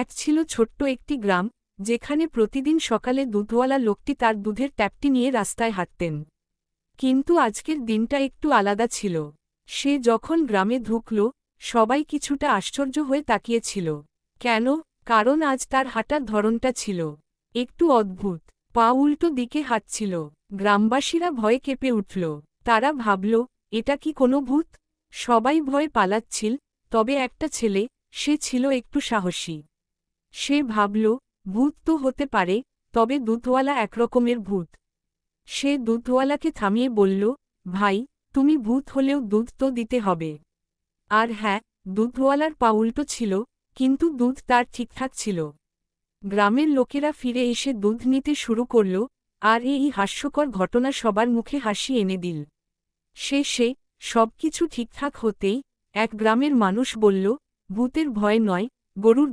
এক ছিল ছোট্ট একটি গ্রাম, যেখানে প্রতিদিন সকালে দুধওয়ালা লোকটি তার দুধের ট্যাপটি নিয়ে রাস্তায় হাঁটতেন। কিন্তু আজকের দিনটা একটু আলাদা ছিল। সে যখন গ্রামে ঢুকল, সবাই কিছুটা আশ্চর্য হয়ে তাকিয়েছিল। কেন? কারণ আজ তার হাঁটার ধরনটা ছিল। একটু অদ্ভুত। পা উল্টো দিকে হাঁটছিল। গ্রামবাসীরা ভয়ে কেঁপে উঠল। তারা ভাবল, এটা কি কোনো ভূত? সবাই ভয়ে পালাচ্ছিল, তবে একটা ছেলে, সে ছিল একটু সাহসী। সে ভাবল, ভূত তো হতে পারে, তবে দুধওয়ালা একরকমের ভূত। সে দুধওয়ালাকে থামিয়ে বলল, ভাই, তুমি ভূত হলেও দুধ তো দিতে হবে। আর হ্যাঁ দুধওয়ালার পা উল্টো ছিল, কিন্তু দুধ তার ঠিকঠাক ছিল। গ্রামের লোকেরা ফিরে এসে দুধ নিতে শুরু করল, আর এই হাস্যকর ঘটনা সবার মুখে হাসি এনে দিল। শেষে সবকিছু ঠিকঠাক হতেই এক গ্রামের মানুষ বলল, ভূতের ভয় নয়, গরুর